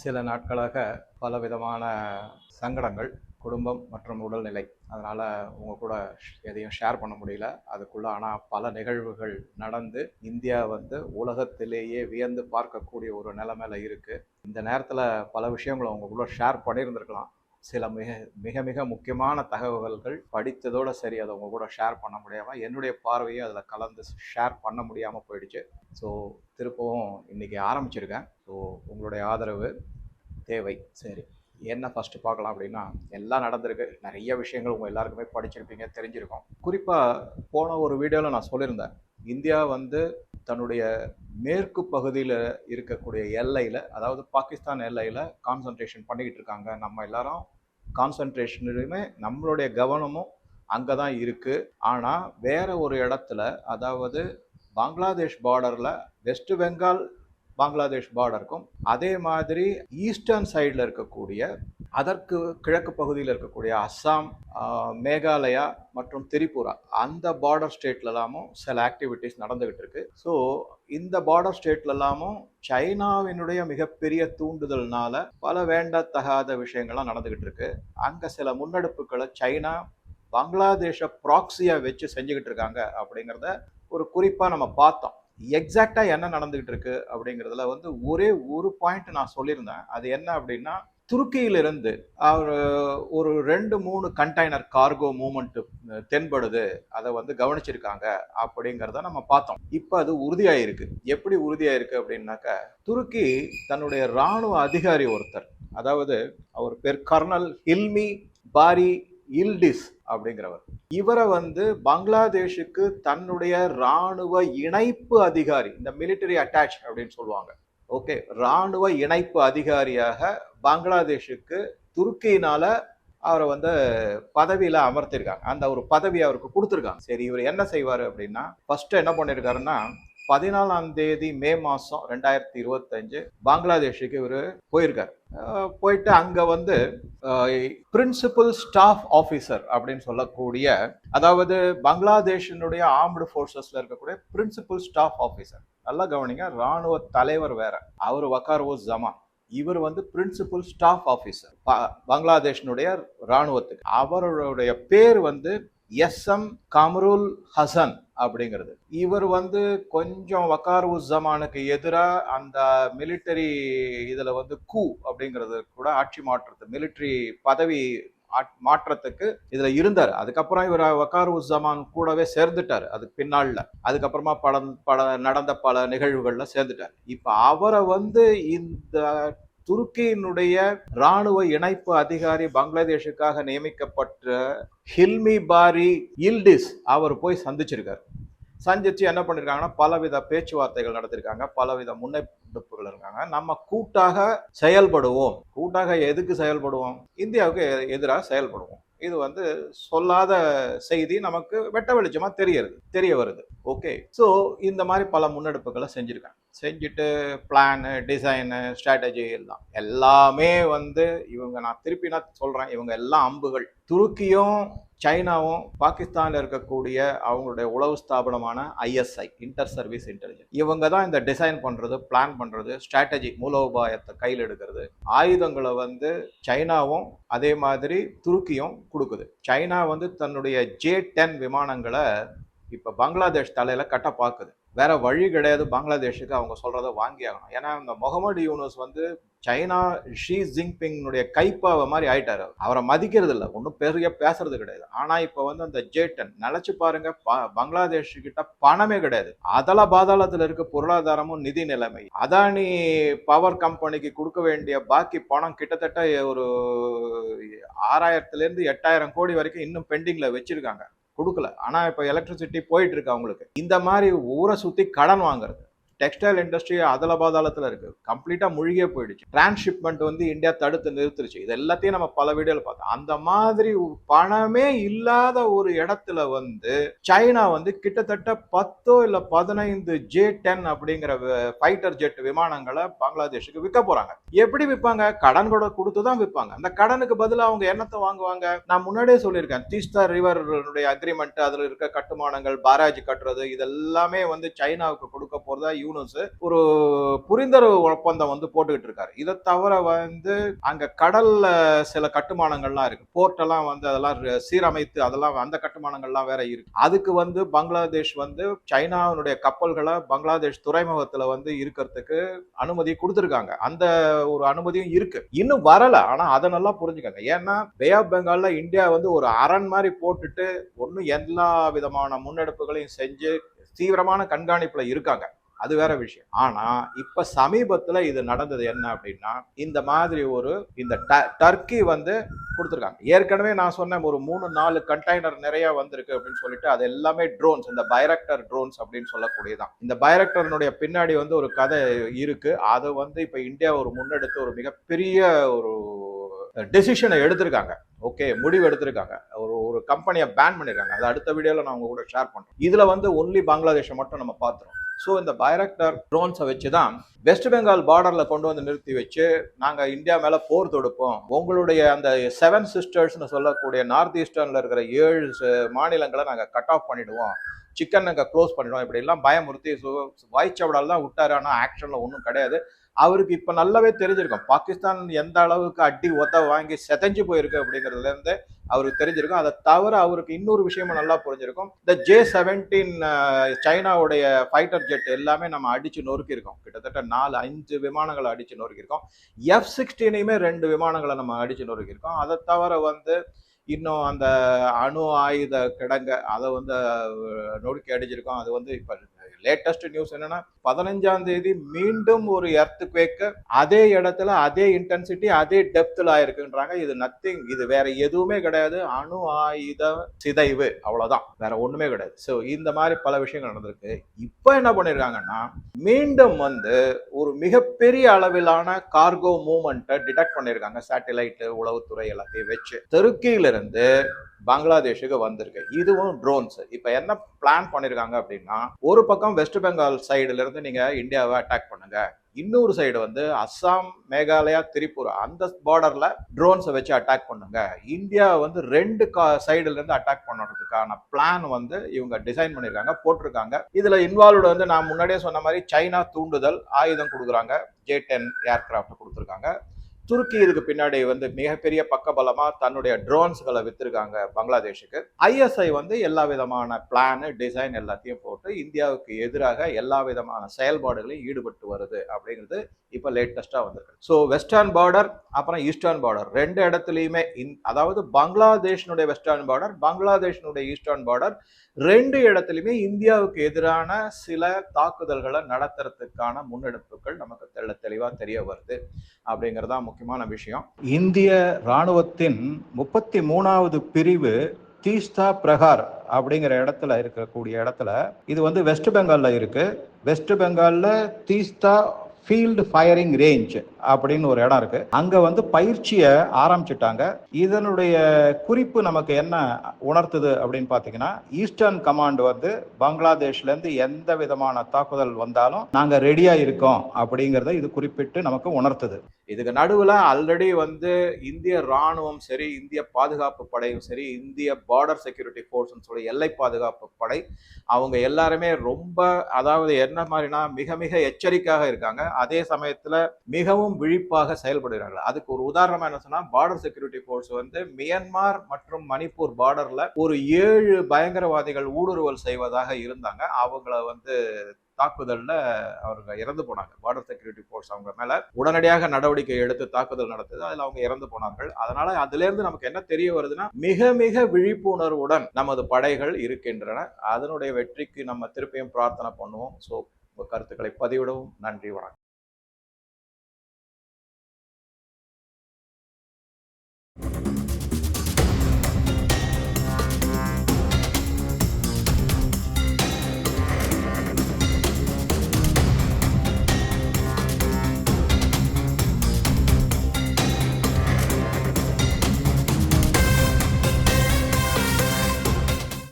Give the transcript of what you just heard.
சில நாட்களாக பலவிதமான சங்கடங்கள் குடும்பம் மற்றும் உடல்நிலை. அதனால் உங்கள் கூட எதையும் ஷேர் பண்ண முடியல. அதுக்குள்ளே ஆனால் பல நிகழ்வுகள் நடந்து இந்தியா வந்து உலகத்திலேயே வியந்து பார்க்கக்கூடிய ஒரு நிலைமையில இருக்குது இந்த நேரத்தில் பல விஷயங்களை உங்க கூட ஷேர் பண்ணியிருந்திருக்கலாம். சில மிக மிக மிக முக்கியமான தகவல்கள் படித்ததோட சரி அதை உங்க கூட ஷேர் பண்ண முடியாமல் என்னுடைய பார்வையை அதில் கலந்து ஷேர் பண்ண முடியாமல் போயிடுச்சு. ஸோ திருப்பவும் இன்னைக்கு ஆரம்பிச்சிருக்கேன். ஸோ உங்களுடைய ஆதரவு தேவை. சரி. என்ன ஃபஸ்ட்டு பார்க்கலாம் அப்படின்னா எல்லாம் நடந்திருக்கு. நிறைய விஷயங்கள் உங்கள் எல்லாருக்குமே படிச்சிருப்பீங்க தெரிஞ்சிருக்கும். குறிப்பாக போன ஒரு வீடியோவில் நான் சொல்லியிருந்தேன். இந்தியா வந்து தன்னுடைய மேற்கு பகுதியில் இருக்கக்கூடிய எல்லையில் அதாவது பாகிஸ்தான் எல்லையில் கான்சன்ட்ரேஷன் பண்ணிக்கிட்டு இருக்காங்க. நம்ம எல்லாரும் கான்சன்ட்ரேஷனுமே நம்மளுடைய கவனமும் அங்கே தான் இருக்குது ஆனால் வேறு ஒரு இடத்துல அதாவது பங்களாதேஷ் பார்டரில் வெஸ்ட் பெங்கால் பங்களாதேஷ் பார்டருக்கும் அதே மாதிரி ஈஸ்டர்ன் சைடில் இருக்கக்கூடிய அதற்கு கிழக்கு பகுதியில் இருக்கக்கூடிய அஸ்ஸாம் மேகாலயா மற்றும் திரிபுரா அந்த பார்டர் ஸ்டேட்லலாமும் சில ஆக்டிவிட்டீஸ் நடந்துக்கிட்டு இருக்கு. ஸோ இந்த பார்டர் ஸ்டேட்லலாமும் சைனாவினுடைய மிகப்பெரிய தூண்டுதல்னால பல வேண்டத்தகாத விஷயங்கள்லாம் நடந்துக்கிட்டு இருக்கு. அங்கே சில முன்னெடுப்புகளை சைனா பங்களாதேஷை ப்ராக்ஸியாக வச்சு செஞ்சுக்கிட்டு இருக்காங்க அப்படிங்கிறத ஒரு குறிப்பாக நம்ம பார்த்தோம். எக்ஸாக்டாக என்ன நடந்துகிட்டு இருக்கு அப்படிங்கிறதுல வந்து ஒரே ஒரு பாயிண்ட் நான் சொல்லியிருந்தேன். அது என்ன அப்படின்னா துருக்கியிலிருந்து அவர் ஒரு ரெண்டு மூணு கண்டெய்னர் கார்கோ மூமெண்ட் தென்படுது. அதை வந்து கவனிச்சிருக்காங்க அப்படிங்கிறத நம்ம பார்த்தோம். இப்போ அது உறுதியாயிருக்கு. எப்படி உறுதியாயிருக்கு அப்படின்னாக்கா துருக்கி தன்னுடைய இராணுவ அதிகாரி ஒருத்தர் அதாவது அவர் பேர் கர்னல் ஹில்மி பாரி இல்டிஸ் அப்படிங்கிறவர். இவரை வந்து பங்களாதேஷுக்கு தன்னுடைய இராணுவ இணைப்பு அதிகாரி இந்த மிலிட்டரி அட்டாச் அப்படின்னு சொல்லுவாங்க. ஓகே இராணுவ இணைப்பு அதிகாரியாக பங்களாதேஷுக்கு துருக்கியினால அவரை வந்து பதவியில அமர்த்திருக்காங்க. அந்த ஒரு பதவி அவருக்கு கொடுத்துருக்காங்க. சரி இவர் என்ன செய்வார் அப்படின்னா ஃபர்ஸ்ட் என்ன பண்ணியிருக்காருன்னா பதினாலாம் தேதி மே மாதம் ரெண்டாயிரத்தி இருபத்தஞ்சு பங்களாதேஷுக்கு இவர் போயிருக்கார். போயிட்டு அங்கே வந்து பிரின்சிபல் ஸ்டாஃப் ஆஃபீஸர் அப்படின்னு சொல்லக்கூடிய அதாவது பங்களாதேஷினுடைய ஆர்ம்டு ஃபோர்ஸஸில் இருக்கக்கூடிய பிரின்சிபல் ஸ்டாஃப் ஆஃபீஸர் நல்லா கவனிங்க ராணுவ தலைவர் வேற. அவர் வக்கார்வோ ஜமான். இவர் வந்து பிரின்சிபல் ஸ்டாஃப் ஆஃபீஸர் பங்களாதேஷினுடைய ராணுவத்துக்கு அவருடைய பேர் வந்து எஸ் எம் கமருல் ஹசன் அப்படிங்கிறது. இவர் வந்து கொஞ்சம் வக்கார் உஸ் ஜமானுக்கு எதிராக அந்த மிலிட்டரி இதில் வந்து கூ அப்படிங்கிறது கூட ஆட்சி மாற்றத்து மிலிட்டரி பதவி மாற்றத்துக்கு இதுல இருந்தார். அதுக்கப்புறம் இவர் வக்கார் உஸ் ஜமான் கூடவே சேர்ந்துட்டார் அதுக்கு பின்னாள்ல. அதுக்கப்புறமா பல பல நடந்த பல நிகழ்வுகள்ல சேர்ந்துட்டார். இப்ப அவரை வந்து இந்த துருக்கியினுடைய ராணுவ இணைப்பு அதிகாரி பங்களாதேஷுக்காக நியமிக்கப்பட்ட ஹில்மி பாரி இல்டிஸ் அவர் போய் சந்திச்சிருக்கார். சந்திச்சு என்ன பண்ணியிருக்காங்கன்னா பலவித பேச்சுவார்த்தைகள் நடத்திருக்காங்க பலவித முன்னெடுப்புகள் இருக்காங்க. நம்ம கூட்டாக செயல்படுவோம். கூட்டாக எதுக்கு செயல்படுவோம்? இந்தியாவுக்கு எ- எதிராக செயல்படுவோம். இது வந்து சொல்லாத செய்தி நமக்கு வெட்ட வெளிச்சமா தெரியறது தெரிய வருது. ஓகே ஸோ இந்த மாதிரி பல முன்னெடுப்புகளை செஞ்சிருக்காங்க. செஞ்சுட்டு பிளானு டிசைனு ஸ்ட்ராட்டஜி எல்லாம். எல்லாமே வந்து இவங்க நான் திருப்பி நான் சொல்றேன். இவங்க எல்லாம் அம்புகள். துருக்கியும் சைனாவும் பாகிஸ்தானில் இருக்கக்கூடிய அவங்களுடைய உளவு ஸ்தாபனமான ஐஎஸ்ஐ இன்டர் சர்வீஸ் இன்டெலிஜென்ஸ் இவங்க தான் இந்த டிசைன் பண்ணுறது பிளான் பண்ணுறது ஸ்ட்ராட்டஜி மூலோபாயத்தை கையில் எடுக்கிறது. ஆயுதங்களை வந்து சைனாவும் அதே மாதிரி துருக்கியும் கொடுக்குது. சைனா வந்து தன்னுடைய ஜே டென் விமானங்களை இப்போ பங்களாதேஷ் தலையில கட்ட பார்க்குது. வேற வழி கிடையாது பங்களாதேஷுக்கு அவங்க சொல்றத வாங்கி ஆகணும். ஏன்னா இந்த முகமது யூனுஸ் வந்து சைனா ஷி ஜின்பிங்னுடைய கைப்பாவை மாதிரி ஆயிட்டாரு அவரை. மதிக்கிறது இல்லை. ஒன்றும் பெரிய பேசுறது கிடையாது. ஆனா இப்போ வந்து அந்த ஜேட்டன் நினைச்சு பாருங்க ப- பங்களாதேஷ் கிட்ட பணமே கிடையாது. அதல பாதாளத்தில் இருக்க பொருளாதாரமும் நிதி நிலைமை. அதானி பவர் கம்பெனிக்கு கொடுக்க வேண்டிய பாக்கி பணம் கிட்டத்தட்ட ஒரு ஆறாயிரத்துல இருந்து எட்டாயிரம் கோடி வரைக்கும் இன்னும் பெண்டிங்ல வச்சிருக்காங்க. கொடுக்கல. ஆனால் இப்போ எலக்ட்ரிசிட்டி போயிட்டு இருக்கு அவங்களுக்கு. இந்த மாதிரி ஊரை சுற்றி கடன் வாங்குறது. டெக்ஸ்டைல் இண்டஸ்ட்ரி அதல இருக்குது கம்ப்ளீட்டாக கம்ப்ளீட்டா போயிடுச்சு. டிரான்ஸ்ஷிப்மெண்ட் வந்து இந்தியா தடுத்து நிறுத்துருச்சு. இது எல்லாத்தையும் நம்ம பல வீடியோவில் பார்த்தோம். அந்த மாதிரி பணமே இல்லாத ஒரு இடத்துல வந்து சைனா வந்து கிட்டத்தட்ட பத்தோ இல்லை பதினைந்து ஜே டென் அப்படிங்கிற ஃபைட்டர் ஜெட் விமானங்களை பங்களாதேஷுக்கு விற்க போகிறாங்க எப்படி விற்பாங்க? கடன் கூட கொடுத்து தான் விற்பாங்க. அந்த கடனுக்கு பதிலாக அவங்க என்னத்தை வாங்குவாங்க? நான் முன்னாடியே சொல்லியிருக்கேன். தீஸ்தா ரிவருடைய அக்ரிமெண்ட் அதில் இருக்க கட்டுமானங்கள் பாராஜ் கட்டுறது இதெல்லாமே வந்து சைனாவுக்கு கொடுக்க போகிறதா யூ யூனஸ் ஒரு புரிந்துணர்வு ஒப்பந்தம் வந்து போட்டுக்கிட்டு இருக்காரு. இதை தவிர வந்து அங்க கடல்ல சில கட்டுமானங்கள்லாம் இருக்கு. போர்ட்டெல்லாம் வந்து அதெல்லாம் சீரமைத்து அதெல்லாம் அந்த கட்டுமானங்கள்லாம் வேற இருக்கு. அதுக்கு வந்து பங்களாதேஷ் வந்து சைனாவினுடைய கப்பல்களை பங்களாதேஷ் துறைமுகத்துல வந்து இருக்கிறதுக்கு அனுமதி கொடுத்துருக்காங்க. அந்த ஒரு அனுமதியும் இருக்கு. இன்னும் வரல. ஆனா அதை நல்லா புரிஞ்சுக்கங்க. ஏன்னா பே ஆஃப் பெங்கால்ல இந்தியா வந்து ஒரு அரண் மாதிரி போட்டுட்டு ஒன்னும் எல்லா விதமான முன்னெடுப்புகளையும் செஞ்சு தீவிரமான கண்காணிப்புல இருக்காங்க. அது வேற விஷயம். ஆனா இப்ப சமீபத்துல இது நடந்தது என்ன அப்படின்னா இந்த மாதிரி ஒரு இந்த ட- டர்க்கி வந்து கொடுத்துருக்காங்க. ஏற்கனவே நான் சொன்னேன் ஒரு மூணு நாலு கண்டெய்னர் நிறைய வந்திருக்கு அப்படின்னு சொல்லிட்டு அது எல்லாமே ட்ரோன்ஸ் இந்த பைரக்டர் ட்ரோன்ஸ் அப்படின்னு சொல்லக்கூடியதான் இந்த பைரக்டர்னுடைய பின்னாடி வந்து ஒரு கதை இருக்கு. அது வந்து இப்ப இந்தியா ஒரு முன்னெடுத்து ஒரு மிகப்பெரிய ஒரு டெசிஷனை எடுத்திருக்காங்க. ஓகே முடிவு எடுத்திருக்காங்க. ஒரு ஒரு கம்பெனியை பேன் பண்ணிருக்காங்க. அது அடுத்த வீடியோவில் நான் உங்க கூட ஷேர் பண்ணுறேன் இதுல வந்து ஒன்லி பங்களாதேஷை மட்டும் நம்ம பார்த்துறோம் ஸோ இந்த பைரக்டர் ட்ரோன்ஸை வச்சு தான் வெஸ்ட் பெங்கால் பார்டரில் கொண்டு வந்து நிறுத்தி வச்சு நாங்கள் இந்தியா மேலே போர் தொடுப்போம். உங்களுடைய அந்த செவன் சிஸ்டர்ஸ்னு சொல்லக்கூடிய நார்த் ஈஸ்டர்னில் இருக்கிற ஏழு மாநிலங்களை நாங்கள் கட் ஆஃப் பண்ணிடுவோம். சிக்கன் நாங்கள் க்ளோஸ் பண்ணிடுவோம். இப்படி பயமுறுத்தி ஸோ வாய்ச்சவடால் தான் விட்டாரு. ஆனால் ஆக்ஷனில் ஒன்றும் கிடையாது. அவருக்கு இப்போ நல்லாவே தெரிஞ்சிருக்கும். பாகிஸ்தான் எந்த அளவுக்கு அடி ஒத்த வாங்கி செதஞ்சு போயிருக்கு அப்படிங்கிறதுலேருந்து அவருக்கு தெரிஞ்சிருக்கும். அதை தவிர அவருக்கு இன்னொரு விஷயமும் நல்லா புரிஞ்சிருக்கும். இந்த ஜே செவன்டீன் சைனாவுடைய ஃபைட்டர் ஜெட் எல்லாமே நம்ம அடிச்சு நொறுக்கியிருக்கோம். கிட்டத்தட்ட நாலு அஞ்சு விமானங்களை அடிச்சு நொறுக்கியிருக்கோம். எஃப் சிக்ஸ்டீனையுமே ரெண்டு விமானங்களை நம்ம அடிச்சு நொறுக்கியிருக்கோம். அதை தவிர வந்து இன்னும் அந்த அணு ஆயுத கிடங்க அதை வந்து நொறுக்கி அடிச்சிருக்கோம். அது வந்து இப்போ லேட்டஸ்ட் நியூஸ் என்னன்னா பதினஞ்சாம் தேதி மீண்டும் ஒரு எர்த்து குவேக்கு அதே இடத்துல அதே இன்டென்சிட்டி அதே டெப்த்ல ஆயிருக்குன்றாங்க. இது நத்திங் இது வேற எதுவுமே கிடையாது. அணு ஆயுத சிதைவு அவ்வளவுதான். வேற ஒண்ணுமே கிடையாது. ஸோ இந்த மாதிரி பல விஷயங்கள் நடந்திருக்கு. இப்போ என்ன பண்ணிருக்காங்கன்னா மீண்டும் வந்து ஒரு மிகப்பெரிய அளவிலான கார்கோ மூவ்மெண்ட்டை டிடெக்ட் பண்ணியிருக்காங்க சேட்டலைட் உளவுத்துறை எல்லாத்தையும் வச்சு. தெருக்கியிலிருந்து பங்களாதேஷுக்கு வந்திருக்கு. இதுவும் ட்ரோன்ஸ் இப்போ என்ன பிளான் பண்ணியிருக்காங்க அப்படின்னா ஒரு பக்கம் வெஸ்ட் பெங்கால் சைடுலேருந்து நீங்கள் இந்தியாவை அட்டாக் பண்ணுங்க. இன்னொரு சைடு வந்து அஸ்ஸாம் மேகாலயா திரிபுரா அந்த பார்டரில் ட்ரோன்ஸை வச்சு அட்டாக் பண்ணுங்க. இந்தியா வந்து ரெண்டு கா சைடுலேருந்து அட்டாக் பண்ணுறதுக்கான பிளான் வந்து இவங்க டிசைன் பண்ணியிருக்காங்க போட்டிருக்காங்க. இதில் இன்வால்வ்டு வந்து நான் முன்னாடியே சொன்ன மாதிரி சைனா தூண்டுதல் ஆயுதம் கொடுக்குறாங்க. ஜே டென் ஏர்கிராஃப்ட் கொடுத்துருக்காங்க. துருக்கி இதுக்கு பின்னாடி வந்து மிகப்பெரிய பக்கபலமா தன்னுடைய ட்ரோன்ஸ்களை வித்திருக்காங்க பங்களாதேஷுக்கு. ஐஎஸ்ஐ வந்து எல்லா விதமான பிளான் டிசைன் எல்லாத்தையும் போட்டு இந்தியாவுக்கு எதிராக எல்லா விதமான செயல்பாடுகளையும் ஈடுபட்டு வருது அப்படிங்கிறது இப்போ லேட்டஸ்டா வந்திருக்கு. ஸோ வெஸ்டர்ன் பார்டர் அப்புறம் ஈஸ்டர்ன் பார்டர் ரெண்டு இடத்துலையுமே இந் அதாவது பங்களாதேஷனுடைய வெஸ்டர்ன் பார்டர் பங்களாதேஷனுடைய ஈஸ்டர்ன் பார்டர் ரெண்டு இடத்துலையுமே இந்தியாவுக்கு எதிரான சில தாக்குதல்களை நடத்துறதுக்கான முன்னெடுப்புகள் நமக்கு தெள்ள தெளிவாக தெரிய வருது அப்படிங்கறதா முக்கியமான விஷயம். இந்திய ராணுவத்தின் முப்பத்தி மூணாவது பிரிவு தீஸ்தா பிரகார் அப்படிங்கிற இடத்துல இருக்கக்கூடிய இடத்துல இது வந்து வெஸ்ட் பெங்கால்ல இருக்கு. வெஸ்ட் பெங்கால்ல தீஸ்தா ஃபீல்டு ஃபயரிங் ரேஞ்ச் அப்படின்னு ஒரு இடம் இருக்கு. அங்க வந்து பயிற்சியை ஆரம்பிச்சிட்டாங்க. இதனுடைய குறிப்பு நமக்கு என்ன உணர்த்துது அப்படின்னு பாத்தீங்கன்னா ஈஸ்டர்ன் கமாண்ட் வந்து பங்களாதேஷ்ல இருந்து எந்த விதமான தாக்குதல் வந்தாலும் நாங்க ரெடியா இருக்கோம் அப்படிங்கறத இது குறிப்பிட்டு நமக்கு உணர்த்துது. இதுக்கு நடுவில் ஆல்ரெடி வந்து இந்திய ராணுவம் சரி இந்திய பாதுகாப்பு படையும் சரி இந்திய பார்டர் செக்யூரிட்டி ஃபோர்ஸ்னு சொல்லி எல்லை பாதுகாப்பு படை அவங்க எல்லாருமே ரொம்ப அதாவது என்ன மாதிரினா மிக மிக எச்சரிக்கையாக இருக்காங்க. அதே சமயத்தில் மிகவும் விழிப்பாக செயல்படுகிறார்கள். அதுக்கு ஒரு உதாரணமாக என்ன சொன்னால் பார்டர் செக்யூரிட்டி ஃபோர்ஸ் வந்து மியன்மார் மற்றும் மணிப்பூர் பார்டரில் ஒரு ஏழு பயங்கரவாதிகள் ஊடுருவல் செய்வதாக இருந்தாங்க. அவங்கள வந்து தாக்குதலில் அவங்க இறந்து போனாங்க. பார்டர் செக்யூரிட்டி ஃபோர்ஸ் அவங்க மேலே உடனடியாக நடவடிக்கை எடுத்து தாக்குதல் நடத்தது அதில் அவங்க இறந்து போனார்கள். அதனால அதுலேருந்து நமக்கு என்ன தெரிய வருதுன்னா மிக மிக விழிப்புணர்வுடன் நமது படைகள் இருக்கின்றன. அதனுடைய வெற்றிக்கு நம்ம திருப்பியும் பிரார்த்தனை பண்ணுவோம். ஸோ கருத்துக்களை பதிவிடவும். நன்றி வணக்கம்.